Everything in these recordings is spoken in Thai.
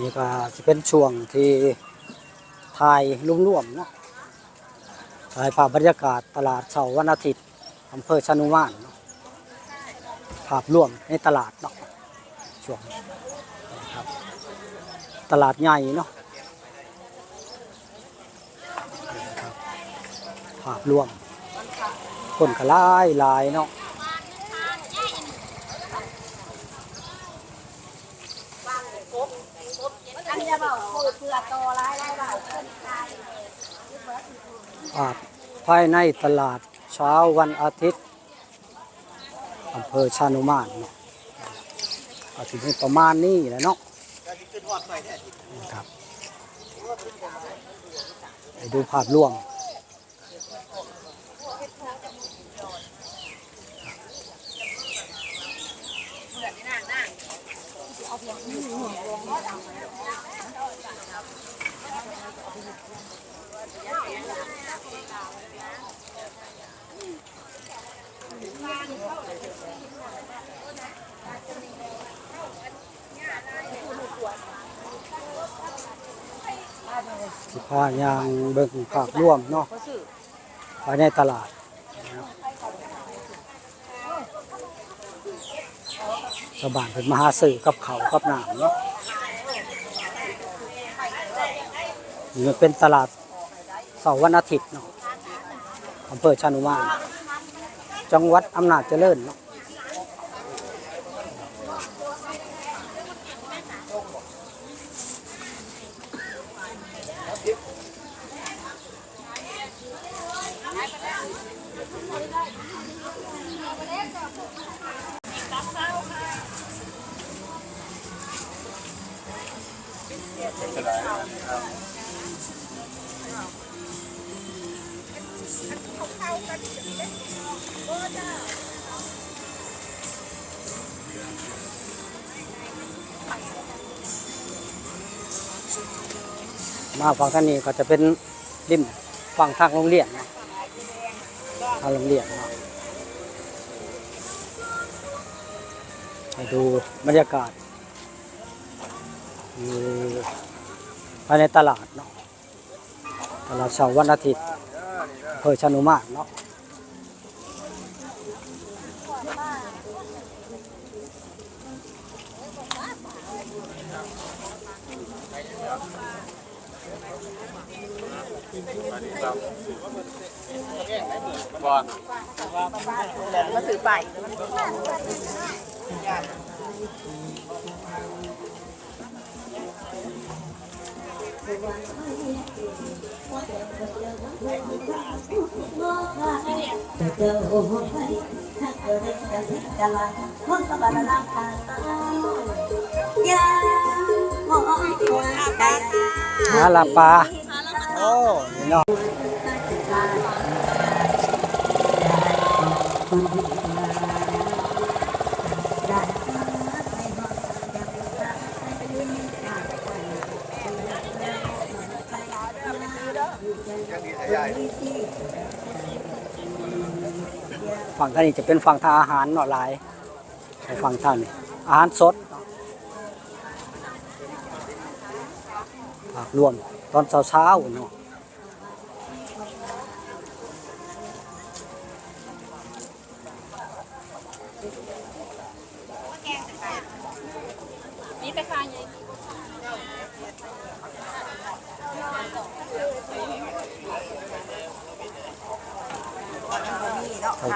นี่ก็จะเป็นช่วงที่ถ่ายรุ่มร่วมๆเนาะถ่ายภาพบรรยากาศตลาดเช้าวันอาทิตย์อำเภอชนุมานเนาะภาพร่วมในตลาดเนาะช่วงครับตลาดใหญ่เนาะภาพรวมคนก็หลายลายเนาะ อันนี้จะบอกคือเพื่อโตร้ายได้เปล่าขึ้นตาย ภาพภายในตลาดเช้าวันอาทิตย์อำเภอชานุมานเนาะก็ถึงประมาณนี้แหละเนาะนะครับไปดูภาพรวม สิพายางเบิ่งภาพรวมเนาะภายในตลาดนะครับชาวบ้านเป็นมาหาซื้อกับเขากับน้ำเนาะนี่มันเป็นตลาด สาร์วันอาทิตย์เนาะอำเภอชานุมาน จังหวัดอำนาจเจริญเนาะ มาฝั่งท่างนี้ก็จะเป็นริมฝั่งทางโรงเรียนนะทางโรงเรียนเนาะดูบรรยากาศอยู่ภายในตลาดเนาะตลาดเช้าวันอาทิตย์ อำเภอชะนุ หถ้าเกิดได้จะเห็นจะลาห้องสบายร่างกายยาหอมตัวใจ หาลาปลาโอ้นี่เนาะ ฝั่งท่างนี้จะเป็นฝั่งทางอาหารเนาะหลายฝั่งท่างนี้อาหารสดรวมตอนเช้าๆเนาะนี่ไปค้างยัง เขาว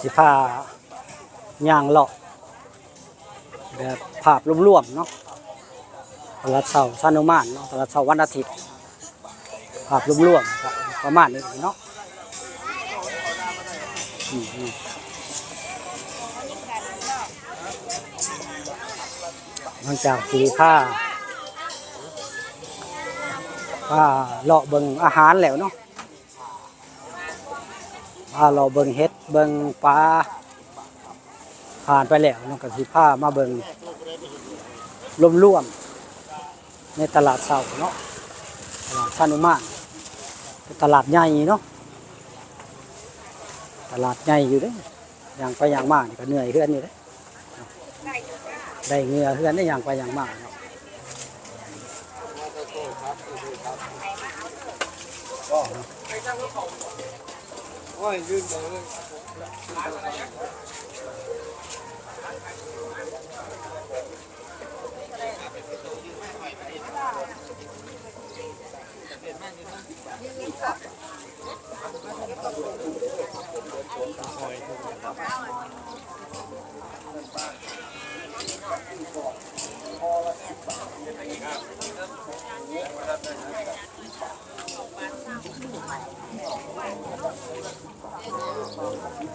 สิพาย่างเลาะแบบภาพรวมๆเนาะตลาดเช้าชานุมานเนาะตลาดเช้าวันอาทิตย์ภาพรวมๆครับประมาณนี้เนาะมหลังจากสีผ้าผ้าเลาะเบิงอาหารแล้วเนาะ ผ้าเลาเบิงเฮ็ดเบิงปลาผ่านไปแล้วเนาะกับสีผ้ามาเบิงร่วมๆในตลาดเสาเนาะตลาดชานุมานเป็นตลาดใหญ่เนาะตลาดใหญ่อยู่เด้อย่างไปอย่างมานี่ก็เหนื่อยเพื่อนอยู่เด้ได้เหงือเพื่อนได้อย่างไปอย่างมากเนาะ เกิดมาเลย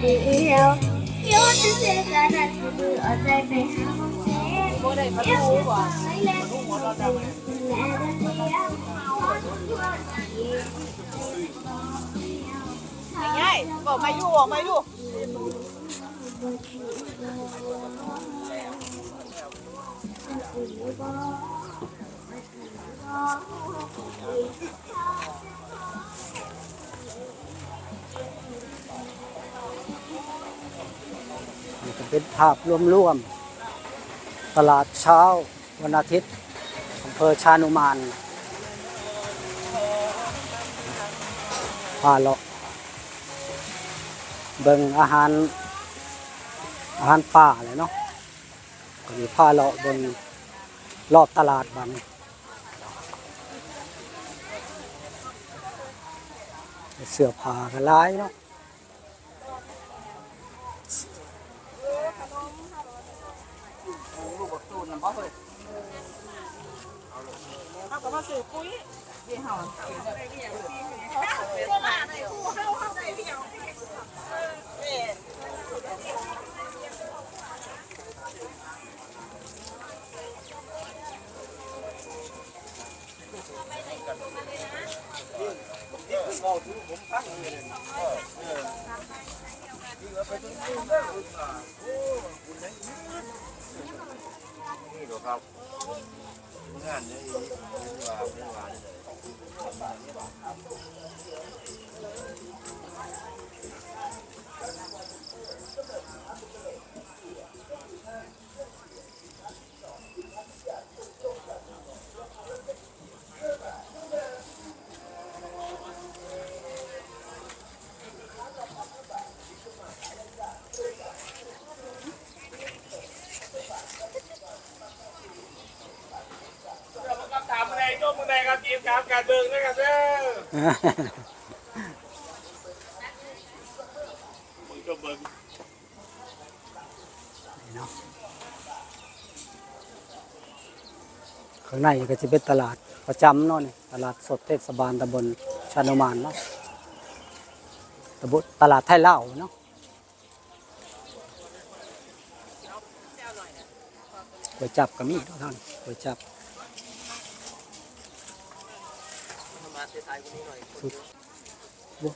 านหาเขาข้างเดียวย้อนเสียกันนั้นเบื่อใจไปหาเจ็บโมได้มาดูก่อนแลเดียวง่ายบอกมาอยู่บอกมาอยู่นี่ก็ เป็นภาพรวมๆตลาดเช้าวันอาทิตย์อำเภอชานุมานพาเลาะเบิ่งอาหารอาหารป่าเลยเนาะก็มีผ้าเลาะเบิ่งรอบตลาดบันเสื้อผ้าก็หลายเนาะ เขาก็มาซื้อปุ๋ยที่เฮานี่เหรอครับงานนี้ว่าเมื่อวานเลยต นี่หรครับงานนี้ว่าว่า ครับทีมการเบิงนะครับเด้อมึงก็เบิงข้างในก็จะเป็นตลาดประจำเนาะนี่ตลาดสดเทศบาลตำบลชานุมานเนาะตำบลตลาดไทยเล่าเนาะก๋วจับก็มีทุกท่านก๋วยจับ สุดบุ๊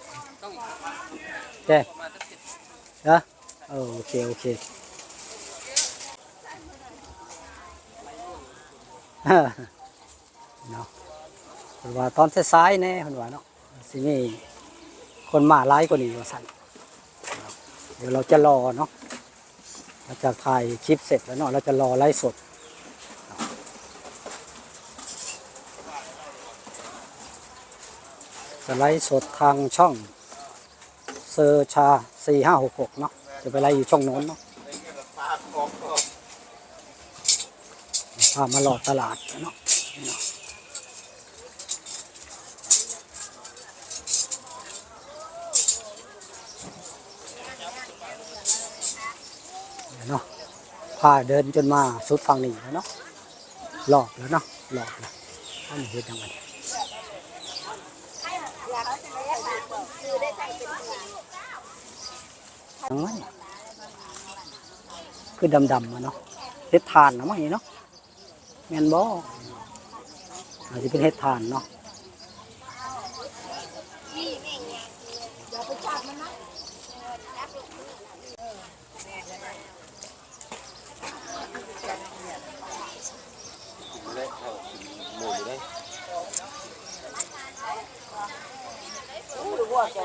แจ้นะเออโอเค โอเคเนาะเพิ่นว่าตอนซ้ายๆแน่เพิ่นว่าเนาะสิมีคนมาหลายกว่านี้ว่าสั่นเดี๋ยวเราจะรอเนาะหลังจากถ่ายคลิปเสร็จแล้วเนาะเราจะรอไลฟ์สด จะไลฟ์สดทางช่องเซอร์ชา 4566 เนาะจะไปไลฟ์อยู่ช่องโน้นเนาะพามาหลอดตลาดเนาะเนาะพาเดินจนมาสุดฝั่งนี้แล้วเนาะหลอกแล้วเนาะหลอกแล้วอันนี้เฮ็ดยังไง ยังไงคือดำๆมาเนาะเฮ็ดทานเนาะมั้งเนาะแมนบ่อาจจะเป็นเฮ็ดทานเนาะ เข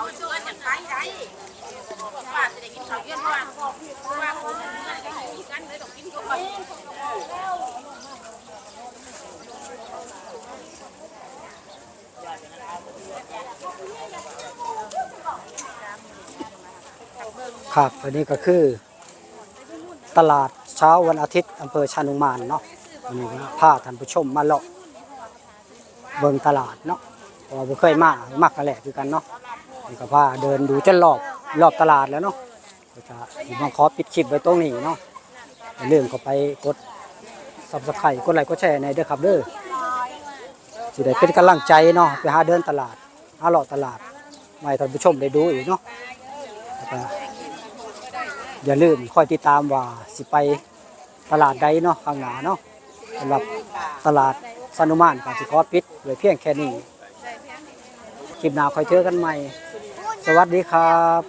าชวนอย่างไรไรว่าจะได้กินข้าวเย็นว่าว่าคนกันเลยต้องกินก่อนครับอันนี้ก็คือ ตลาดเช้าวันอาทิตย์อำเภอชานุมานเนาะ วันนี้พาท่านผู้ชมมาเลาะเบิ่งตลาดเนาะเพราะว่าบ่เคยมามักกันแหละคือกันเนาะนี่ก็พาเดินดูจนรอบรอบตลาดแล้วเนาะก็จะสิมาขอปิดคลิปไว้ตรงนี้เนาะอย่าลืมเข้าไปกด Subscribe กดไลค์กดแชร์ในเด้อครับเด้อสิได้เป็นกำลังใจเนาะไปหาเดินตลาดหาเลาะตลาดมาให้ท่านผู้ชมได้ดูอีกเนาะแล้วก็อย่าลืมคอยติดตามว่าสิไปตลาดใดเนาะข้างหน้าเนาะ สำหรับตลาดสนุมานกับสิขอปิดไว้เพียงแค่นี้คลิปหน้าคอยเจอกันใหม่ สวัสดีครับ